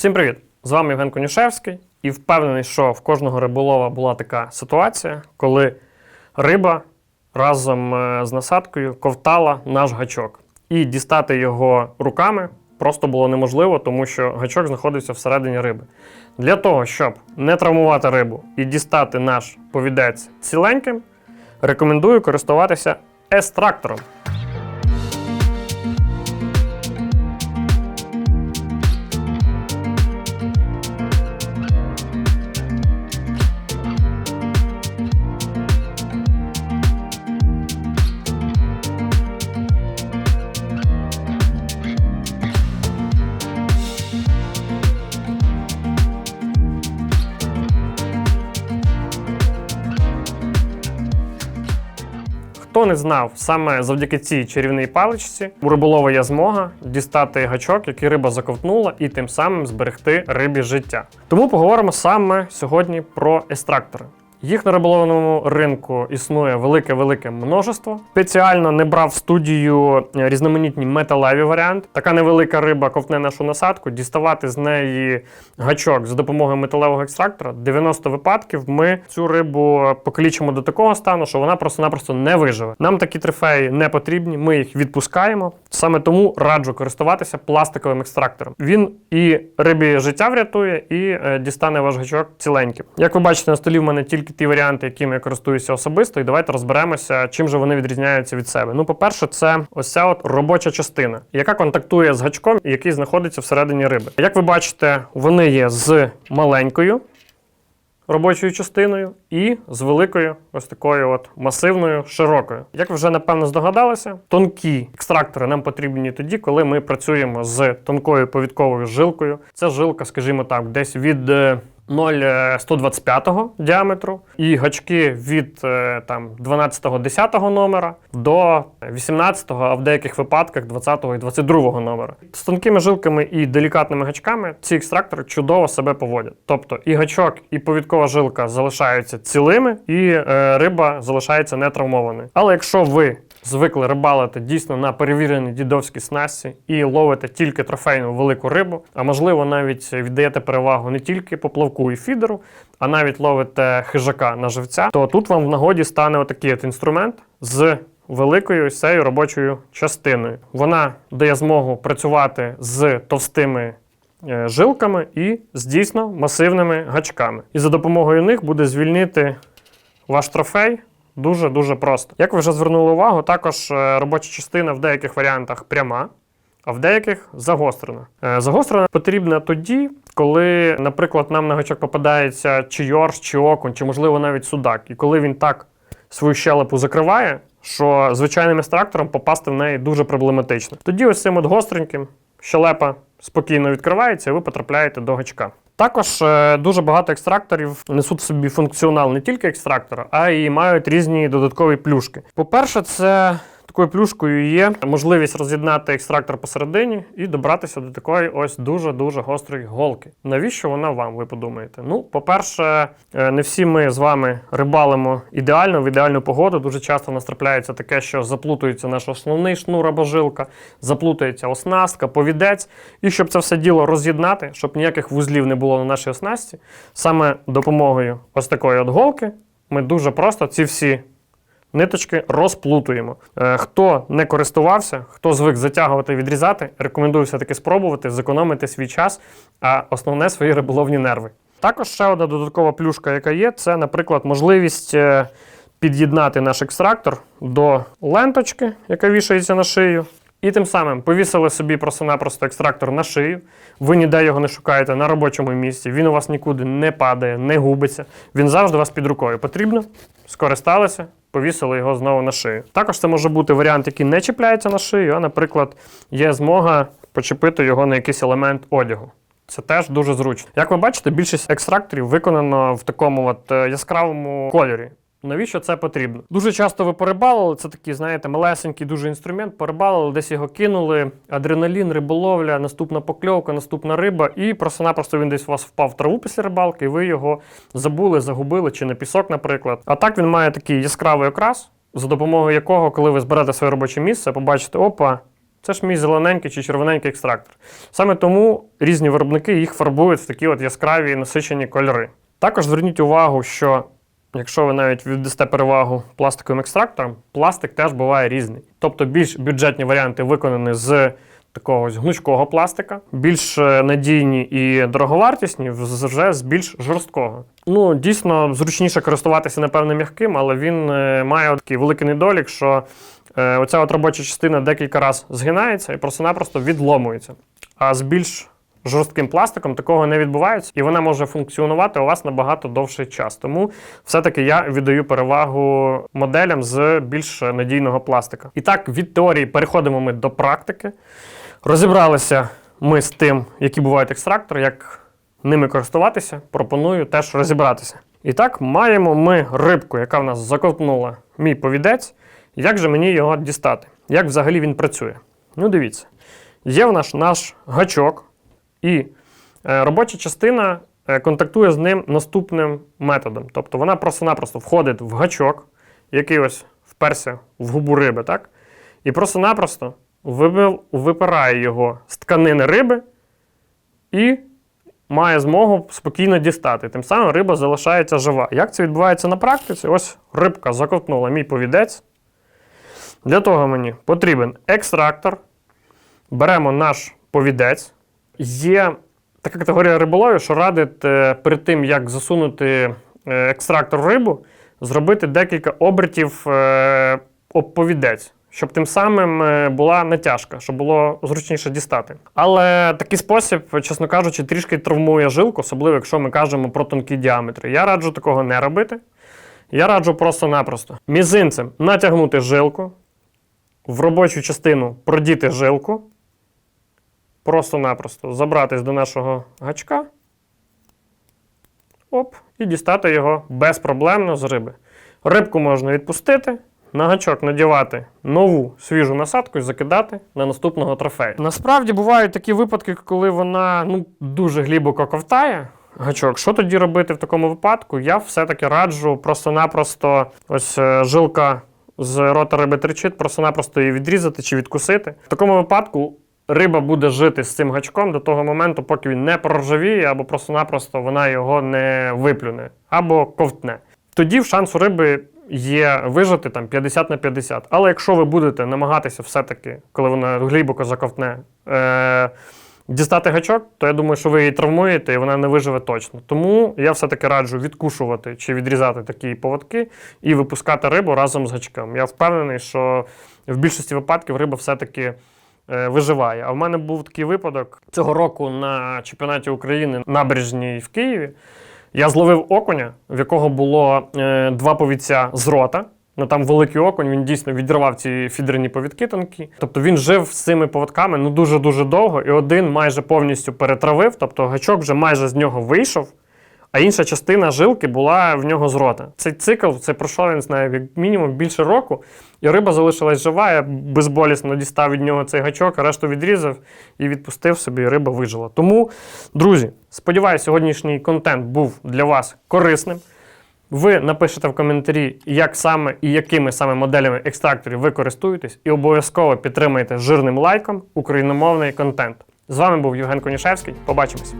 Всім привіт! З вами Євген Конюшевський і впевнений, що в кожного риболова була така ситуація, коли риба разом е, з насадкою ковтала наш гачок. І дістати його руками просто було неможливо, тому що гачок знаходився всередині риби. Для того, щоб не травмувати рибу і дістати наш повідець ціленьким, рекомендую користуватися естрактором. Хто не знав, саме завдяки цій чарівній паличці у риболова є змога дістати гачок, який риба заковтнула, і тим самим зберегти рибі життя. Тому поговоримо саме сьогодні про естрактори. Їх на риболовному ринку існує велике-велике множество. Спеціально не брав в студію е, різноманітні металеві варіанти. Така невелика риба ковтне нашу насадку, діставати з неї гачок за допомогою металевого екстрактора. 90 випадків ми цю рибу покалічимо до такого стану, що вона просто-напросто не виживе. Нам такі трофеї не потрібні, ми їх відпускаємо. Саме тому раджу користуватися пластиковим екстрактором. Він і рибі життя врятує, і е, дістане ваш гачок ціленьким. Як ви бачите, на столі в мене тільки ті варіанти, якими я користуюся особисто, і давайте розберемося, чим же вони відрізняються від себе. Ну, по-перше, це ось ця от робоча частина, яка контактує з гачком, який знаходиться всередині риби. Як ви бачите, вони є з маленькою. Робочою частиною і з великою, ось такою от масивною, широкою. Як ви вже напевно здогадалися, тонкі екстрактори нам потрібні тоді, коли ми працюємо з тонкою повідковою жилкою. Це жилка, скажімо так, десь від е, 0,125 діаметру і гачки від е, там 12-10 номера до 18-го, а в деяких випадках 20-го і 22 номера. З тонкими жилками і делікатними гачками ці екстрактори чудово себе поводять. Тобто і гачок, і повідкова жилка залишаються цілими, і е, риба залишається нетравмованою. Але якщо ви звикли рибалити дійсно на перевіреній дідовській снасті і ловите тільки трофейну велику рибу, а можливо навіть віддаєте перевагу не тільки поплавку і фідеру, а навіть ловите хижака на живця, то тут вам в нагоді стане отакий от інструмент з великою ось цією робочою частиною. Вона дає змогу працювати з товстими е, жилками і з дійсно масивними гачками. І за допомогою них буде звільнити ваш трофей дуже-дуже просто. Як ви вже звернули увагу, також е, робоча частина в деяких варіантах пряма, а в деяких загострена. Е, Загострена потрібна тоді, коли, наприклад, нам на гачок попадається чи йорш, чи окунь, чи, можливо, навіть судак. І коли він так свою щелепу закриває, що звичайним екстрактором попасти в неї дуже проблематично. Тоді ось цим от гостреньким щелепа спокійно відкривається, і ви потрапляєте до гачка. Також е, дуже багато екстракторів несуть собі функціонал не тільки екстрактора, а й мають різні додаткові плюшки. По-перше, це такою плюшкою є можливість роз'єднати екстрактор посередині і добратися до такої ось дуже-дуже гострої голки. Навіщо вона вам, ви подумаєте? Ну, по-перше, е, не всі ми з вами рибалимо ідеально в ідеальну погоду. Дуже часто в нас трапляється таке, що заплутується наш основний шнур або жилка, заплутається оснастка, повідець. І щоб це все діло роз'єднати, щоб ніяких вузлів не було на нашій оснасті, саме допомогою ось такої от голки ми дуже просто ці всі ниточки розплутуємо. Е, Хто не користувався, хто звик затягувати, і відрізати, рекомендую все-таки спробувати, зекономити свій час, а основне свої риболовні нерви. Також ще одна додаткова плюшка, яка є, це, наприклад, можливість е, під'єднати наш екстрактор до ленточки, яка вішається на шию. І тим самим повісили собі просто-напросто екстрактор на шию. Ви ніде його не шукаєте на робочому місці. Він у вас нікуди не падає, не губиться. Він завжди у вас під рукою. Потрібно, скористалися, повісили його знову на шию. Також це може бути варіант, який не чіпляється на шию, а, наприклад, є змога почепити його на якийсь елемент одягу. Це теж дуже зручно. Як ви бачите, більшість екстракторів виконано в такому от е, яскравому кольорі. Навіщо це потрібно? Дуже часто ви порибалили, це такий, знаєте, малесенький дуже інструмент, порибалили, десь його кинули, адреналін, риболовля, наступна покльовка, наступна риба, і просто-напросто він десь у вас впав в траву після рибалки, і ви його забули, загубили, чи на пісок, наприклад. А так він має такий яскравий окрас, за допомогою якого, коли ви зберете своє робоче місце, побачите, опа, Це ж мій зелененький чи червоненький екстрактор. Саме тому різні виробники їх фарбують в такі от яскраві насичені кольори. Також зверніть увагу, що якщо ви навіть віддасте перевагу пластиковим екстракторам, пластик теж буває різний. Тобто більш бюджетні варіанти виконані з такого ось гнучкого пластика, більш е, надійні і дороговартісні вже з більш жорсткого. Ну, дійсно, зручніше користуватися, напевно, м'яким, але він е, має такий великий недолік, що е, оця от робоча частина декілька разів згинається і просто-напросто відломується. А з більш жорстким пластиком такого не відбувається, і вона може функціонувати у вас набагато довший час. Тому все-таки я віддаю перевагу моделям з більш надійного пластика. І так, від теорії переходимо ми до практики. Розібралися ми з тим, які бувають екстрактори, як ними користуватися. Пропоную теж розібратися. І так, маємо ми рибку, яка в нас заковтнула мій повідець. Як же мені його дістати? Як взагалі він працює? Ну, дивіться, є в нас наш гачок, і е, робоча частина е, контактує з ним наступним методом. Тобто вона просто-напросто входить в гачок, який ось вперся в губу риби, так? І просто-напросто випирає його з тканини риби і має змогу спокійно дістати. Тим самим риба залишається жива. Як це відбувається на практиці? Ось рибка заковтнула мій повідець. Для того мені потрібен екстрактор. Беремо наш повідець. Є така категорія риболовів, що радить е, перед тим, як засунути е, екстрактор рибу, зробити декілька обертів е, об повідець, щоб тим самим була натяжка, щоб було зручніше дістати. Але такий спосіб, чесно кажучи, трішки травмує жилку, особливо якщо ми кажемо про тонкі діаметри. Я раджу такого не робити. Я раджу просто-напросто мізинцем натягнути жилку, в робочу частину продіти жилку, просто-напросто забратись до нашого гачка. Оп, і дістати його безпроблемно з риби. Рибку можна відпустити, на гачок надівати нову свіжу насадку і закидати на наступного трофею. Насправді бувають такі випадки, коли вона ну, дуже глибоко ковтає. Гачок, що тоді робити в такому випадку? Я все-таки раджу просто-напросто ось е, жилка з рота риби тричить, просто-напросто її відрізати чи відкусити. В такому випадку риба буде жити з цим гачком до того моменту, поки він не проржавіє, або просто-напросто вона його не виплюне, або ковтне. Тоді шанс у риби є вижити там 50 на 50. Але якщо ви будете намагатися все-таки, коли вона глибоко заковтне, е- дістати гачок, то я думаю, що ви її травмуєте і вона не виживе точно. Тому я все-таки раджу відкушувати чи відрізати такі поводки і випускати рибу разом з гачком. Я впевнений, що в більшості випадків риба все-таки виживає. А в мене був такий випадок цього року на чемпіонаті України набережній в Києві. Я зловив окуня, в якого було е, два повідця з рота. Ну там великий окунь, він дійсно відривав ці фідерні повідки тонкі. Тобто він жив з цими поводками ну дуже-дуже довго, і один майже повністю перетравив, тобто гачок вже майже з нього вийшов, а інша частина жилки була в нього з рота. Цей цикл це пройшов, не знаю, як мінімум більше року, і риба залишилась жива. Я безболісно дістав від нього цей гачок, решту відрізав і відпустив собі, і риба вижила. Тому, друзі, сподіваюся, сьогоднішній контент був для вас корисним. Ви напишете в коментарі, як саме і якими саме моделями екстракторів ви користуєтесь, і обов'язково підтримайте жирним лайком україномовний контент. З вами був Євген Конішевський. Побачимось!